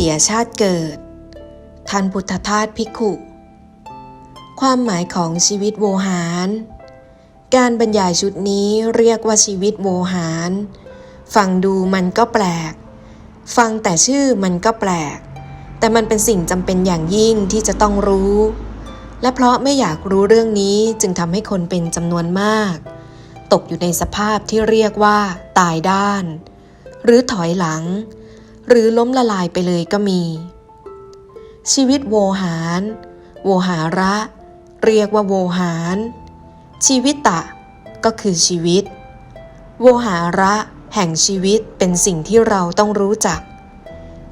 เสียชาติเกิด ท่านพุทธทาสภิกขุ ความหมายของชีวิตโวหาร การบรรยายชุดนี้เรียกว่าชีวิตโวหาร ฟังดูมันก็แปลก ฟังแต่ชื่อมันก็แปลก แต่มันเป็นสิ่งจำเป็นอย่างยิ่งที่จะต้องรู้ และเพราะไม่อยากรู้เรื่องนี้จึงทำให้คนเป็นจำนวนมาก ตกอยู่ในสภาพที่เรียกว่า ตายด้าน หรือถอยหลัง หรือล้มละลายไปเลยก็มี ชีวิตโวหาร โวหาระ เรียกว่าโวหาร ชีวิตตะ ก็คือชีวิต โวหาระแห่งชีวิตเป็นสิ่งที่เราต้องรู้จัก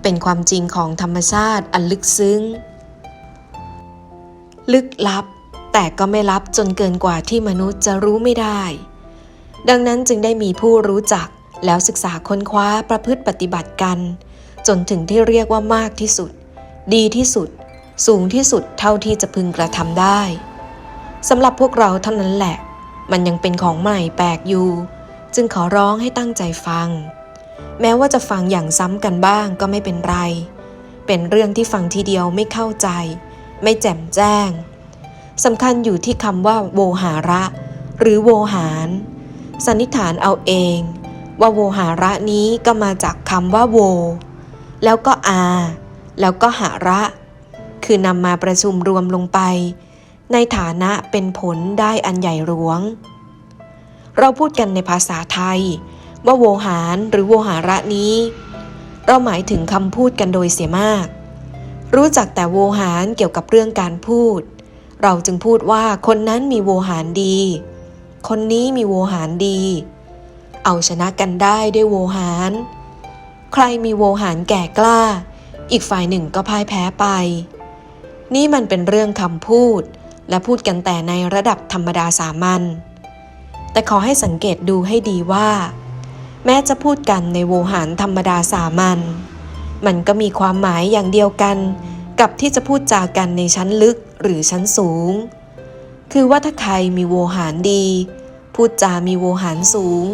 เป็นความจริงของธรรมชาติอันลึกซึ้ง ลึกลับ แต่ก็ไม่ลับจนเกินกว่าที่มนุษย์จะรู้ไม่ได้ ดังนั้นจึงได้มีผู้รู้จักแล้วศึกษาค้นคว้าประพฤติปฏิบัติกัน จนถึงที่เรียกว่ามากที่สุด ดีที่สุด สูงที่สุดเท่าที่จะพึงกระทำได้สำหรับพวกเราเท่านั้นแหละ มันยังเป็นของใหม่แปลกอยู่ จึงขอร้องให้ตั้งใจฟัง แม้ว่าจะฟังอย่างซ้ำกันบ้างก็ไม่เป็นไร เป็นเรื่องที่ฟังทีเดียวไม่เข้าใจ ไม่แจ่มแจ้งสำคัญอยู่ที่คำว่าโวหาระ หรือโวหาร สันนิษฐานเอาเอง ว่าโวหาระนี้ก็มาจากคำว่าโว แล้วก็อา แล้วก็หาระ คือนำมาประชุมรวมลงไป ในฐานะเป็นผลได้อันใหญ่หลวง เราพูดกันในภาษาไทย ว่าโวหารหรือโวหาระนี้ เราหมายถึงคำพูดกันโดยเสียมาก รู้จักแต่โวหารเกี่ยวกับเรื่องการพูด เราจึงพูดว่าคนนั้นมีโวหารดี คนนี้มีโวหารดี เอาชนะกันได้ด้วยโวหาร ใครมีโวหารแก่กล้า อีกฝ่ายหนึ่งก็พ่ายแพ้ไป นี่มันเป็นเรื่องคำพูด และพูดกันแต่ในระดับธรรมดาสามัญ แต่ขอให้สังเกตดูให้ดีว่า แม้จะพูดกันในโวหารธรรมดาสามัญ มันก็มีความหมายอย่างเดียวกันกับที่จะพูดจากันในชั้นลึกหรือชั้นสูง คือว่าถ้าใครมีโวหารดี พูดจามีโวหารสูง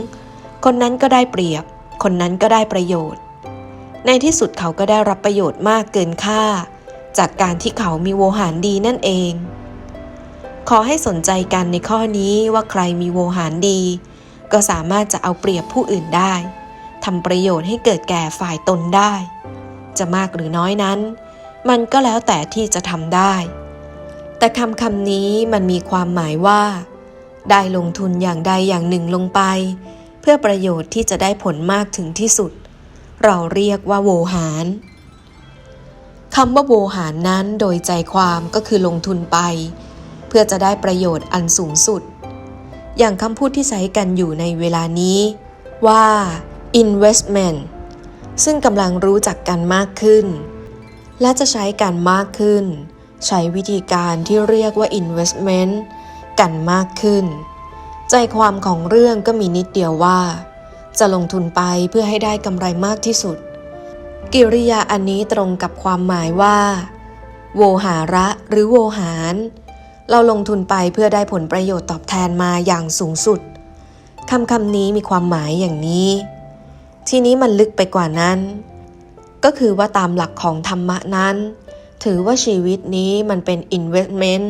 คนนั้นก็ได้เปรียบ คนนั้นก็ได้ประโยชน์ ในที่สุดเขาก็ได้รับประโยชน์มากเกินค่า จากการที่เขามีโวหารดีนั่นเอง ขอให้สนใจกันในข้อนี้ว่าใครมีโวหารดี ก็สามารถจะเอาเปรียบผู้อื่นได้ทำประโยชน์ให้เกิดแก่ฝ่ายตนได้ จะมากหรือน้อยนั้น มันก็แล้วแต่ที่จะทำได้ แต่คำคำนี้มันมีความหมายว่า ได้ลงทุนอย่างใดอย่างหนึ่งลงไป เพื่อประโยชน์ที่จะได้ผลมากถึงที่สุด เราเรียกว่าโวหารคำว่าโวหารนั้นโดยใจความก็คือลงทุนไป เพื่อจะได้ประโยชน์อันสูงสุด อย่างคำพูดที่ใช้กันอยู่ในเวลานี้ ว่า investment ซึ่งกำลังรู้จักกันมากขึ้น และจะใช้กันมากขึ้น ใช้วิธีการที่เรียกว่า investment กันมากขึ้น ใจความของเรื่องก็มีนิดเดียวว่า จะลงทุนไปเพื่อให้ได้กำไรมากที่สุด กิริยาอันนี้ตรงกับความหมายว่า โวหาระหรือโวหาร เราลงทุนไปเพื่อได้ผลประโยชน์ตอบแทนมาอย่างสูงสุดคำคำนี้มีความหมายอย่างนี้ ทีนี้มันลึกไปกว่านั้น ก็คือว่าตามหลักของธรรมะนั้น ถือว่าชีวิตนี้มันเป็น investment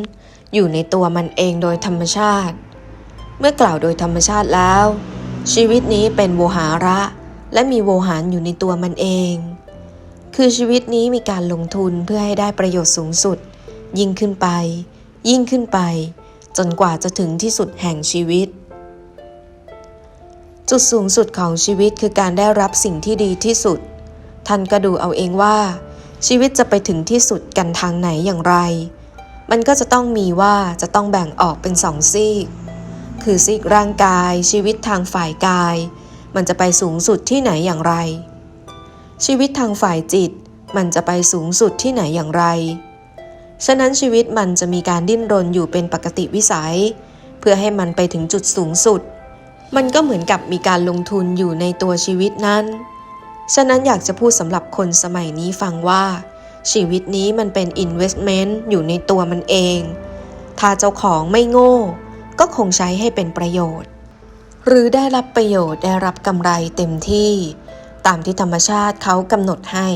อยู่ในตัวมันเองโดยธรรมชาติ เมื่อกล่าวโดยธรรมชาติแล้ว ชีวิตนี้เป็นโวหาระ และมีโวหารอยู่ในตัวมันเอง คือชีวิตนี้มีการลงทุนเพื่อให้ได้ประโยชน์สูงสุด ยิ่งขึ้นไป ยิ่งขึ้นไป จนกว่าจะถึงที่สุดแห่งชีวิต จุดสูงสุดของชีวิตคือการได้รับสิ่งที่ดีที่สุด ท่านก็ดูเอาเองว่า ชีวิตจะไปถึงที่สุดกันทางไหนอย่างไร มันก็จะต้องมีว่าจะต้องแบ่งออกเป็นสองซีก คือซีกร่างกาย ชีวิตทางฝ่ายกาย มันจะไปสูงสุดที่ไหนอย่างไร ชีวิตทางฝ่ายจิต มันจะไปสูงสุดที่ไหนอย่างไร ฉะนั้นชีวิตมันจะมีการดิ้นรนอยู่เป็นปกติวิสัย เพื่อให้มันไปถึงจุดสูงสุด มันก็เหมือนกับมีการลงทุนอยู่ในตัวชีวิตนั้น ฉะนั้นอยากจะพูดสำหรับคนสมัยนี้ฟังว่า ชีวิตนี้มันเป็น investment อยู่ในตัวมันเอง ถ้าเจ้าของไม่โง่ ก็คงใช้ให้เป็นประโยชน์ หรือได้รับประโยชน์ได้รับกำไรเต็มที่ ตามที่ธรรมชาติเขากำหนดให้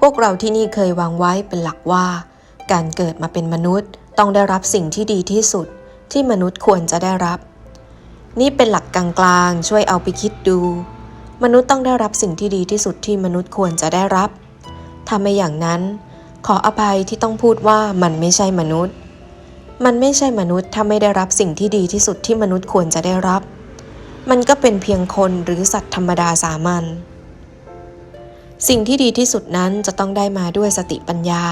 พวกเราที่นี่เคยวางไว้เป็นหลักว่า การเกิดมาเป็นมนุษย์ต้องได้รับสิ่งที่ดีที่สุดที่มนุษย์ควรจะได้รับ นี่เป็นหลักกลางๆช่วยเอาไปคิดดู มนุษย์ต้องได้รับสิ่งที่ดีที่สุดที่มนุษย์ควรจะได้รับถ้าไม่อย่างนั้น ขออภัยที่ต้องพูดว่ามันไม่ใช่มนุษย์ มันไม่ใช่มนุษย์ถ้าไม่ได้รับสิ่งที่ดีที่สุดที่มนุษย์ควรจะได้รับ มันก็เป็นเพียงคนหรือสัตว์ธรรมดาสามัญ สิ่งที่ดีที่สุดนั้นจะต้องได้มาด้วยสติปัญญา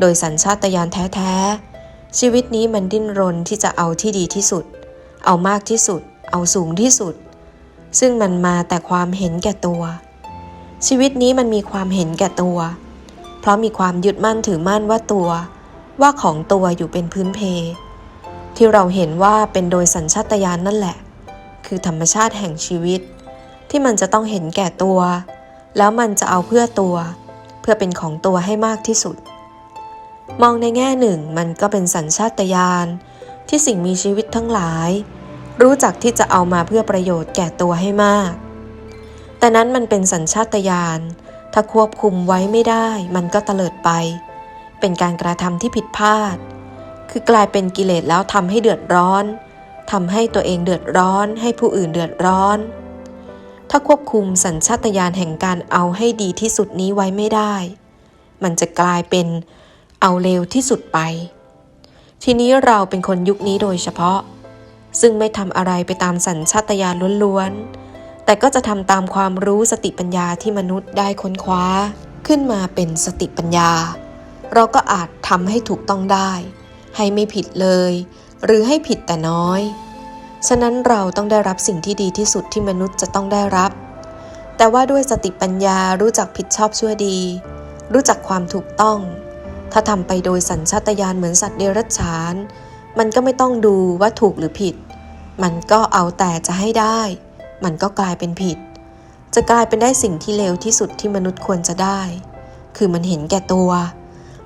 โดยสัญชาตญาณแท้ๆ ชีวิตนี้มันดิ้นรนที่จะเอาที่ดีที่สุด เอามากที่สุด เอาสูงที่สุด ซึ่งมันมาแต่ความเห็นแก่ตัว ชีวิตนี้มันมีความเห็นแก่ตัว เพราะมีความยึดมั่นถือมั่นว่าตัว ว่าของตัวอยู่เป็นพื้นเพ ที่เราเห็นว่าเป็นโดยสัญชาตญาณนนั่นแหละ คือธรรมชาติแห่งชีวิต ที่มันจะต้องเห็นแก่ตัว แล้วมันจะเอาเพื่อตัว เพื่อเป็นของตัวให้มากที่สุด มองในแง่หนึ่งมันก็เป็นสัญชาตญาณที่สิ่งมีชีวิตทั้งหลาย รู้จักที่จะเอามาเพื่อประโยชน์แก่ตัวให้มาก แต่นั้นมันเป็นสัญชาตญาณถ้าควบคุมไว้ไม่ได้ มันก็เตลิดไป เป็นการกระทำที่ผิดพลาด คือกลายเป็นกิเลสแล้วทำให้เดือดร้อนทำให้ตัวเองเดือดร้อน ให้ผู้อื่นเดือดร้อน ถ้าควบคุมสัญชาตญาณแห่งการเอาให้ดีที่สุดนี้ไว้ไม่ได้ มันจะกลายเป็นเอาเลวที่สุดไป ทีนี้เราเป็นคนยุคนี้โดยเฉพาะ ซึ่งไม่ทำอะไรไปตามสัญชาตญาณล้วนๆ แต่ก็จะทำตามความรู้สติปัญญาที่มนุษย์ได้ค้นคว้า ขึ้นมาเป็นสติปัญญา เราก็อาจทำให้ถูกต้องได้ ให้ไม่ผิดเลย หรือให้ผิดแต่น้อย ฉะนั้นเราต้องได้รับสิ่งที่ดีที่สุดที่มนุษย์จะต้องได้รับ แต่ว่าด้วยสติปัญญารู้จักผิดชอบชั่วดี รู้จักความถูกต้อง ถ้าทำไปโดยสัญชาตญาณเหมือนสัตว์เดรัจฉาน มันก็ไม่ต้องดูว่าถูกหรือผิด มันก็เอาแต่จะให้ได้ มันก็กลายเป็นผิด จะกลายเป็นได้สิ่งที่เลวที่สุดที่มนุษย์ควรจะได้ คือมันเห็นแก่ตัว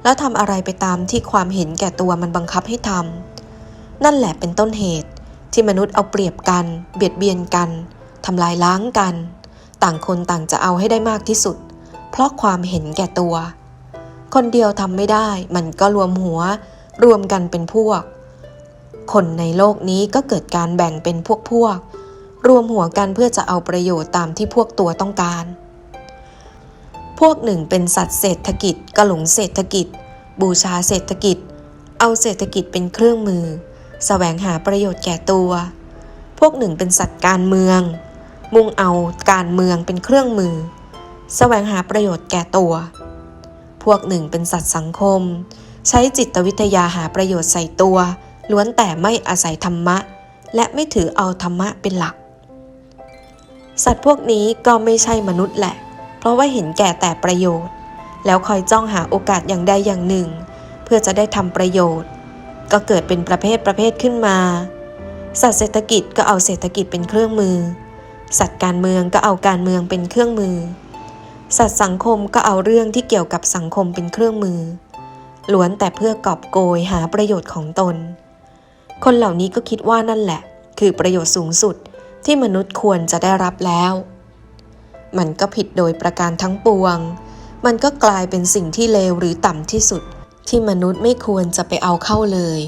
แล้วทำอะไรไปตามที่ความเห็นแก่ตัวมันบังคับให้ทำนั่นแหละเป็นต้นเหตุที่มนุษย์เอาเปรียบกัน เบียดเบียนกันทำลายล้างกัน ต่างคนต่างจะเอาให้ได้มากที่สุด เพราะความเห็นแก่ตัว คนเดียวทำไม่ได้ มันก็รวมหัว รวมกันเป็นพวก คนในโลกนี้ก็เกิดการแบ่งเป็นพวกพวกรวมหัวกันเพื่อจะเอาประโยชน์ตามที่พวกตัวต้องการ วกหนึ่งเป็นสัตว์เศรษฐกิจก็หลงเศรษฐกิจ บูชาเศรษฐกิจ เอาเศรษฐกิจเป็นเครื่องมือแสวงหาประโยชน์แก่ตัว พวกหนึ่งเป็นสัตว์การเมือง มุ่งเอาการเมืองเป็นเครื่องมือแสวงหาประโยชน์แก่ตัว พวกหนึ่งเป็นสัตว์สังคม ใช้จิตวิทยาหาประโยชน์ใส่ตัว ล้วนแต่ไม่อาศัยธรรมะ และไม่ถือเอาธรรมะเป็นหลัก สัตว์พวกนี้ก็ไม่ใช่มนุษย์แหละ เพราะว่าเห็นแก่แต่ประโยชน์ แล้วคอยจ้องหาโอกาสอย่างใดอย่างหนึ่ง เพื่อจะได้ทำประโยชน์ ก็เกิดเป็นประเภทประเภทขึ้นมา สัตว์เศรษฐกิจก็เอาเศรษฐกิจเป็นเครื่องมือ สัตว์การเมืองก็เอาการเมืองเป็นเครื่องมือ สัตว์สังคมก็เอาเรื่องที่เกี่ยวกับสังคมเป็นเครื่องมือล้วนแต่เพื่อกอบโกยหาประโยชน์ของตน คนเหล่านี้ก็คิดว่านั่นแหละ คือประโยชน์สูงสุดที่มนุษย์ควรจะได้รับแล้ว มันก็ผิดโดยประการทั้งปวง มันก็กลายเป็นสิ่งที่เลวหรือต่ำที่สุด ที่มนุษย์ไม่ควรจะไปเอาเข้าเลย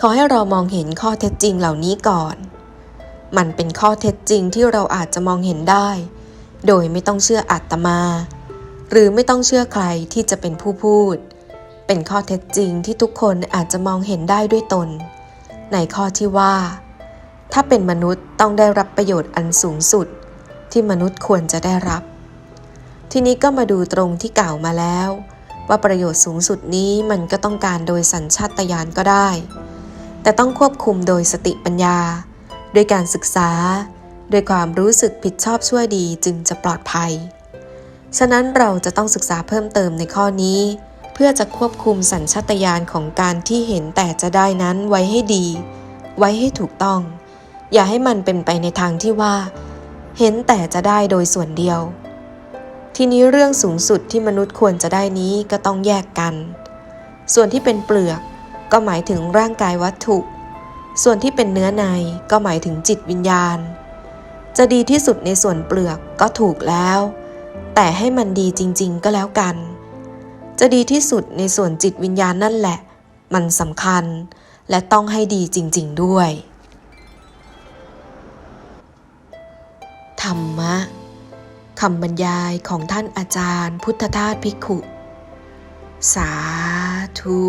ขอให้เรามองเห็นข้อเท็จจริงเหล่านี้ก่อน มันเป็นข้อเท็จจริงที่เราอาจจะมองเห็นได้ โดยไม่ต้องเชื่ออาตมา หรือไม่ต้องเชื่อใครที่จะเป็นผู้พูด เป็นข้อเท็จจริงที่ทุกคนอาจจะมองเห็นได้ด้วยตน ในข้อที่ว่า ถ้าเป็นมนุษย์ต้องได้รับประโยชน์อันสูงสุด ที่มนุษย์ควรจะได้รับ ทีนี้ก็มาดูตรงที่กล่าวมาแล้ว ว่าประโยชน์สูงสุดนี้มันก็ต้องการโดยสัญชาตญาณก็ได้ แต่ต้องควบคุมโดยสติปัญญาด้วยการศึกษาด้วยความรู้สึกผิดชอบชั่วดีจึงจะปลอดภัย ฉะนั้นเราจะต้องศึกษาเพิ่มเติมในข้อนี้ เพื่อจะควบคุมสัญชาตญาณของการที่เห็นแต่จะได้นั้นไว้ให้ดี ไว้ให้ถูกต้อง อย่าให้มันเป็นไปในทางที่ว่า เห็นแต่จะได้โดยส่วนเดียว ทีนี้เรื่องสูงสุดที่มนุษย์ควรจะได้นี้ก็ต้องแยกกัน ส่วนที่เป็นเปลือกก็หมายถึงร่างกายวัตถุ ส่วนที่เป็นเนื้อในก็หมายถึงจิตวิญญาณ จะดีที่สุดในส่วนเปลือกก็ถูกแล้ว แต่ให้มันดีจริง ๆ ก็แล้วกัน จะดีที่สุดในส่วนจิตวิญญาณนั่นแหละ มันสำคัญและต้องให้ดีจริง ๆ ด้วย ธรรมะคำบรรยายของท่านอาจารย์พุทธทาสภิกขุ สาธุ